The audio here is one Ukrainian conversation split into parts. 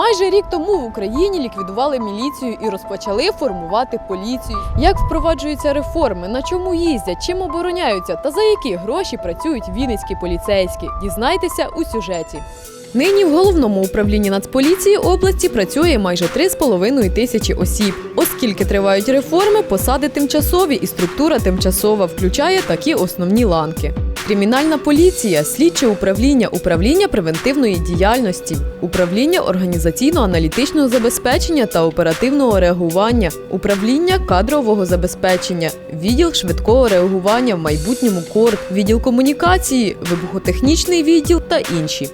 Майже рік тому в Україні ліквідували міліцію і розпочали формувати поліцію. Як впроваджуються реформи, на чому їздять, чим обороняються та за які гроші працюють вінницькі поліцейські? Дізнайтеся у сюжеті. Нині в головному управлінні Нацполіції області працює майже 3,5 тисячі осіб. Оскільки тривають реформи, посади тимчасові і структура тимчасова включає такі основні ланки. Кримінальна поліція, слідче управління, управління превентивної діяльності, управління організаційно-аналітичного забезпечення та оперативного реагування, управління кадрового забезпечення, відділ швидкого реагування в майбутньому КОР, відділ комунікації, вибухотехнічний відділ та інші.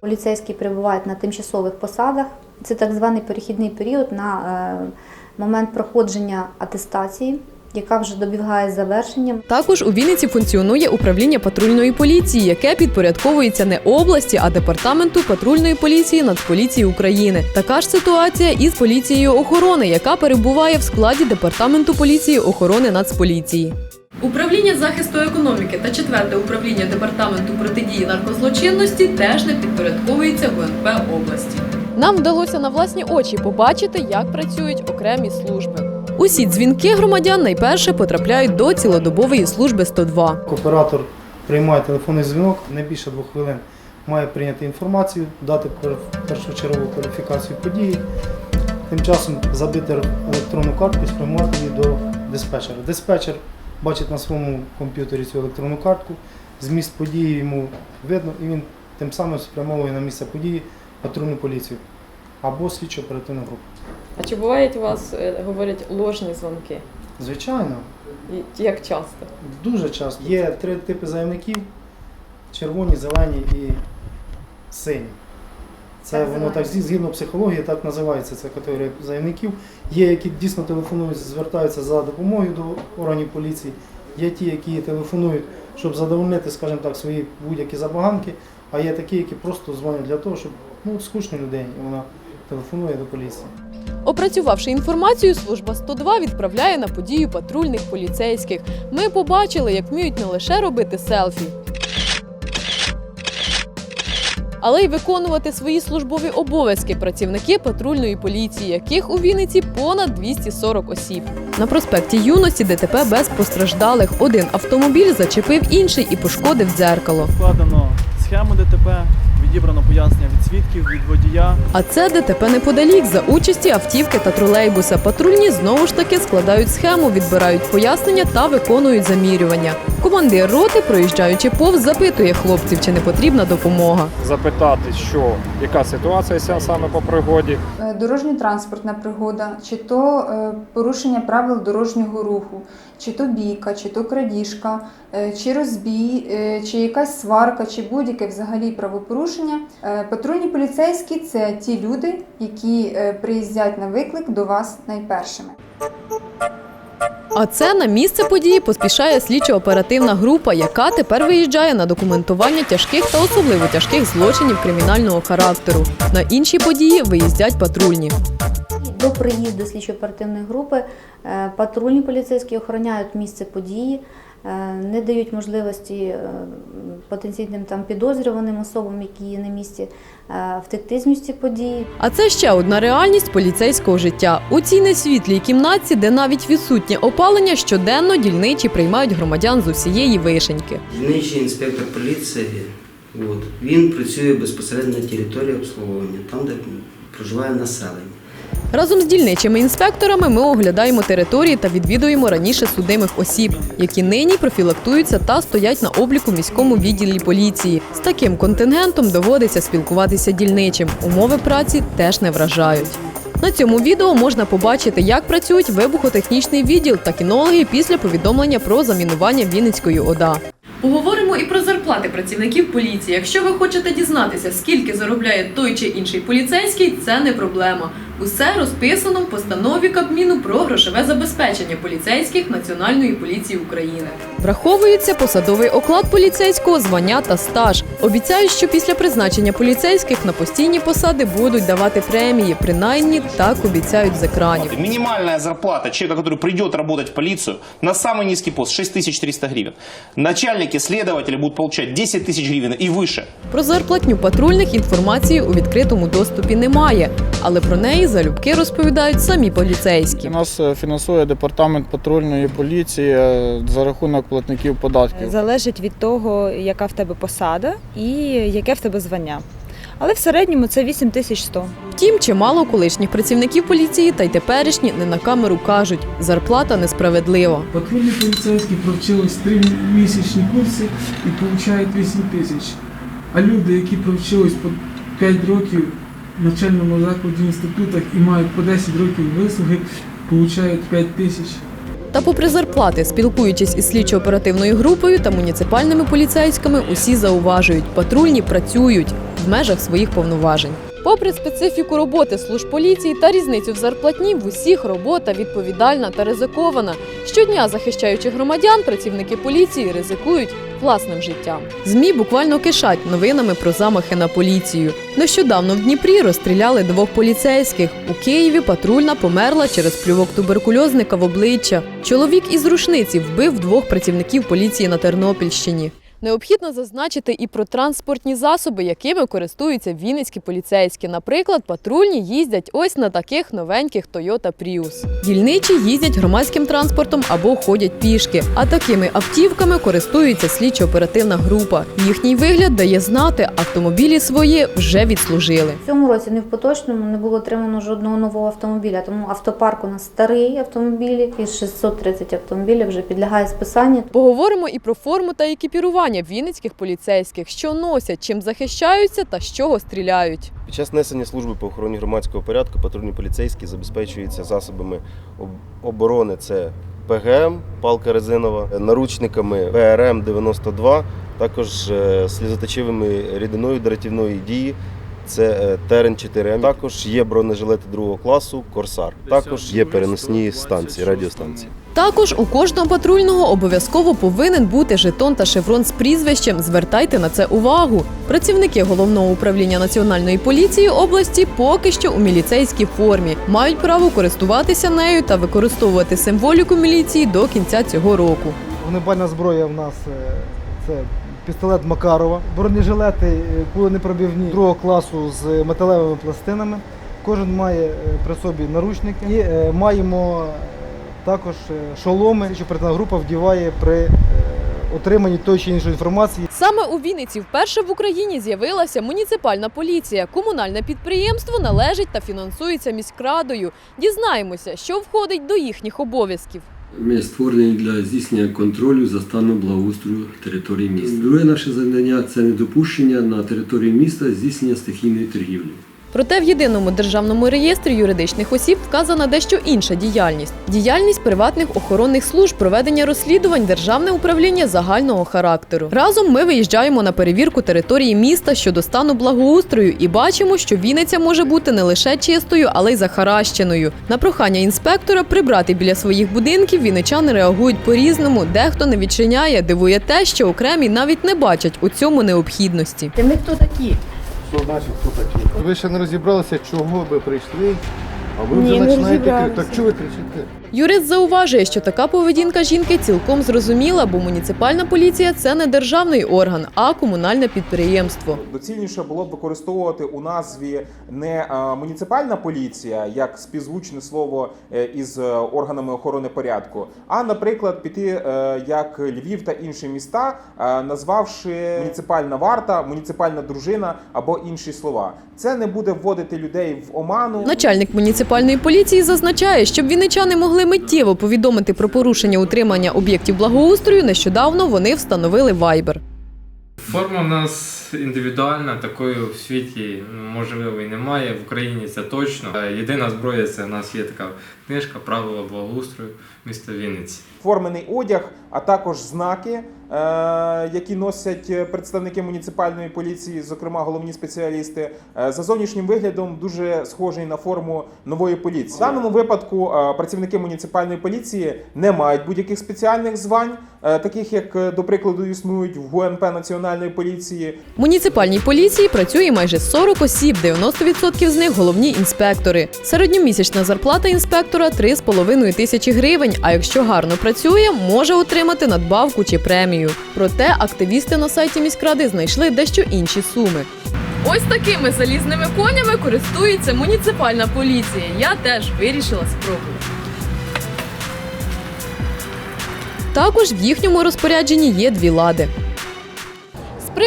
Поліцейські перебувають на тимчасових посадах. Це так званий перехідний період на е, момент проходження атестації, яка вже добігає завершення. Також у Вінниці функціонує управління патрульної поліції, яке підпорядковується не області, а департаменту патрульної поліції Нацполіції України. Така ж ситуація із поліцією охорони, яка перебуває в складі департаменту поліції охорони Нацполіції. Управління захисту економіки та четверте управління департаменту протидії наркозлочинності теж не підпорядковується ГУНП області. Нам вдалося на власні очі побачити, як працюють окремі служби. Усі дзвінки громадян найперше потрапляють до цілодобової служби 102. Оператор приймає телефонний дзвінок, не більше двох хвилин має прийняти інформацію, дати першочергову кваліфікацію події, тим часом забити електронну картку і спрямувати її до диспетчера. Диспетчер бачить на своєму комп'ютері цю електронну картку, зміст події йому видно, і він тим самим спрямовує на місце події патрульну поліцію або слідчо оперативну групу. А чи бувають у вас, е, говорять, ложні дзвонки? Звичайно, І Як часто? Дуже часто. Є три типи заявників: червоні, зелені і сині. Це Так воно так згідно психології, так називається ця категорія заявників. Є, які дійсно телефонують, звертаються за допомогою до органів поліції. Є ті, які телефонують, щоб задовольнити, скажімо так, свої будь-які забаганки, а є такі, які просто дзвонять для того, щоб ну, скучно людині, і вона телефонує до поліції. Опрацювавши інформацію, служба 102 відправляє на подію патрульних поліцейських. Ми побачили, як вміють не лише робити селфі. Але й виконувати свої службові обов'язки працівники патрульної поліції, яких у Вінниці понад 240 осіб. На проспекті юності ДТП без постраждалих. Один автомобіль зачепив інший і пошкодив дзеркало. Складено схему ДТП, відібрано пояснення від свідків, від водія. А це ДТП неподалік за участі автівки та тролейбуса. Патрульні знову ж таки складають схему, відбирають пояснення та виконують замірювання. Командир роти, проїжджаючи повз, запитує хлопців, чи не потрібна допомога. запитати, що яка ситуація саме по пригоді, Е, Дорожньо-транспортна пригода, чи то е, порушення правил дорожнього руху, чи то бійка, чи то крадіжка, е, чи розбій, чи якась сварка, чи будь-яке взагалі правопорушення. Е, Патрульні поліцейські це ті люди, які е, приїздять на виклик до вас найпершими. А це на місце події поспішає слідчо-оперативна група, яка тепер виїжджає на документування тяжких та особливо тяжких злочинів кримінального характеру. На інші події виїздять патрульні. До приїзду слідчо-оперативної групи е, патрульні поліцейські охороняють місце події, не дають можливості е, потенційним там підозрюваним особам, які є на місці, е, втекти з місця події. А це ще одна реальність поліцейського життя. У цій несвітлій кімнатці, де навіть відсутнє опалення, щоденно дільничі приймають громадян з усієї вишеньки. Дільничий інспектор поліції, от, він працює безпосередньо на території обслуговування, там, де проживає населення. Разом з дільничими інспекторами ми оглядаємо території та відвідуємо раніше судимих осіб, які нині профілактуються та стоять на обліку міському відділі поліції. З таким контингентом доводиться спілкуватися дільничим. Умови праці теж не вражають. На цьому відео можна побачити, як працюють вибухотехнічний відділ та кінологи після повідомлення про замінування Вінницької ОДА. Поговоримо і про зарплати працівників поліції. Якщо ви хочете дізнатися, скільки заробляє той чи інший поліцейський, це не проблема. Усе розписано в постанові Кабміну про грошове забезпечення поліцейських Національної поліції України. Враховується посадовий оклад поліцейського звання та стаж. Обіцяють, що після призначення поліцейських на постійні посади будуть давати премії. Принаймні так обіцяють з екранів. Минимальная зарплата человека, который придет работать в полицию, на самый низкий пост 6300 гривен. Начальники, следователи будут получать 10 тысяч гривен и выше. Про зарплатню патрульних інформації у відкритому доступі немає, але про неї залюбки розповідають самі поліцейські. Нас е, фінансує департамент патрульної поліції е, за рахунок платників податків. Залежить від того, яка в тебе посада і яке в тебе звання. Але в середньому це 8100. Втім, чимало колишніх працівників поліції та й теперішні не на камеру кажуть, зарплата несправедлива. Патрульні поліцейські провчились три місячні курси і отримують 8 тисяч. А люди, які провчились по 5 років навчальному закладі інститутах і мають по 10 років вислуги, отримують 5 тисяч. Та попри зарплати, спілкуючись із слідчо-оперативною групою та муніципальними поліцейськими, усі зауважують, патрульні працюють в межах своїх повноважень. Попри специфіку роботи служб поліції та різницю в зарплатні, в усіх робота відповідальна та ризикована. Щодня захищаючи громадян, працівники поліції ризикують власним життям. Змі буквально кишать новинами про замахи на поліцію. Нещодавно в Дніпрі розстріляли двох поліцейських. У Києві патрульна померла через плювок туберкульозника в обличчя. Чоловік із рушниці вбив двох працівників поліції на Тернопільщині. Необхідно зазначити і про транспортні засоби, якими користуються вінницькі поліцейські. Наприклад, патрульні їздять ось на таких новеньких Toyota Prius. Дільничі їздять громадським транспортом або ходять пішки. А такими автівками користується слідчо-оперативна група. Їхній вигляд дає знати, автомобілі свої вже відслужили. В цьому році не в поточному не було отримано жодного нового автомобіля, тому автопарк у нас старий автомобілі, із 630 автомобілів вже підлягає списанню. Поговоримо і про форму та екіпірування вінницьких поліцейських, що носять, чим захищаються та з чого стріляють. Під час несення служби по охороні громадського порядку патрульні поліцейські забезпечуються засобами оборони. Це ПГМ, палка резинова, наручниками ПРМ 92, також е, сльозоточивими рідиною дратівної дії. Це е, Терен 4М. Також є бронежилети другого класу, Корсар. Також є переносні станції, радіостанції. Також у кожного патрульного обов'язково повинен бути жетон та шеврон з прізвищем. Звертайте на це увагу. Працівники головного управління національної поліції області поки що у міліцейській формі мають право користуватися нею та використовувати символіку міліції до кінця цього року. Вогнепальна зброя в нас е, це пістолет Макарова, бронежилети е, куленепробивні другого класу з металевими пластинами. Кожен має е, при собі наручники і е, маємо е, також е, шоломи, що оперативна група вдіває при е, отриманні тої чи іншої інформації. Саме у Вінниці вперше в Україні з'явилася муніципальна поліція. Комунальне підприємство належить та фінансується міськрадою. Дізнаємося, що входить до їхніх обов'язків. Ми створені для здійснення контролю за станом благоустрою території міста. Друге наше завдання це недопущення на території міста здійснення стихійної торгівлі. Проте в єдиному державному реєстрі юридичних осіб вказана дещо інша діяльність: діяльність приватних охоронних служб, проведення розслідувань, державне управління загального характеру. Разом ми виїжджаємо на перевірку території міста щодо стану благоустрою і бачимо, що Вінниця може бути не лише чистою, але й захаращеною. На прохання інспектора прибрати біля своїх будинків вінничани реагують по-різному. Дехто не відчиняє. Дивує те, що окремі навіть не бачать у цьому необхідності. Ми хто такі? Що значить, хто такі? Ви ще не розібралися, чого ви прийшли, а ви вже Ні, не починаєте кричати. розібралися. Так чого ви кричите? Юрист зауважує, що така поведінка жінки цілком зрозуміла, бо муніципальна поліція це не державний орган, а комунальне підприємство. Доцільніше було б використовувати у назві не е, муніципальна поліція, як співзвучне слово е, із е, органами охорони порядку, а, наприклад, піти як Львів та інші міста, назвавши муніципальна варта, муніципальна дружина або інші слова. Це не буде вводити людей в оману. Начальник муніципальної поліції зазначає, щоб вінничани могли миттєво повідомити про порушення утримання об'єктів благоустрою. Нещодавно вони встановили вайбер. Форма в нас індивідуальна, такої в світі ну, можливо і немає. В Україні це точно. Е, Єдина зброя це в нас є така книжка, правила благоустрою. міста Вінниці. формений одяг, а також знаки, які носять представники муніципальної поліції, зокрема головні спеціалісти, е, за зовнішнім виглядом дуже схожий на форму нової поліції. В даному випадку е, працівники муніципальної поліції не мають будь-яких спеціальних звань, е, таких як, е, до прикладу, існують в ГУНП Національної поліції. Муніципальній поліції працює майже 40 осіб, 90% з них головні інспектори. Середньомісячна зарплата інспектора 3,5 тисячі гривень. А якщо гарно працює, може отримати надбавку чи премію. Проте активісти на сайті міськради знайшли дещо інші суми. Ось такими залізними конями користується муніципальна поліція. Я теж вирішила спробувати. Також в їхньому розпорядженні є дві лади.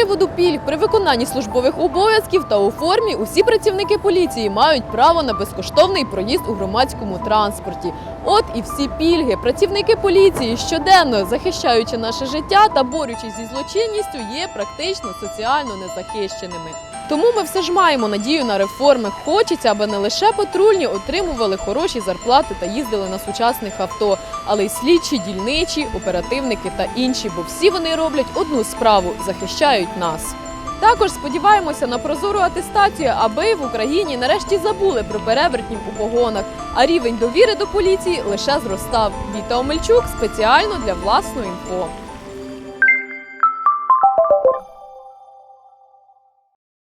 Приводу пільг при виконанні службових обов'язків та у формі усі працівники поліції мають право на безкоштовний проїзд у громадському транспорті. От і всі пільги. Працівники поліції щоденно захищаючи наше життя та борючись зі злочинністю, є практично соціально незахищеними. Тому ми все ж маємо надію на реформи. Хочеться, аби не лише патрульні отримували хороші зарплати та їздили на сучасних авто, але й слідчі, дільничі, оперативники та інші, бо всі вони роблять одну справу захищають нас. Також сподіваємося на прозору атестацію, аби в Україні нарешті забули про перевертнів у погонах, а рівень довіри до поліції лише зростав. Віта Омельчук спеціально для власної інфо.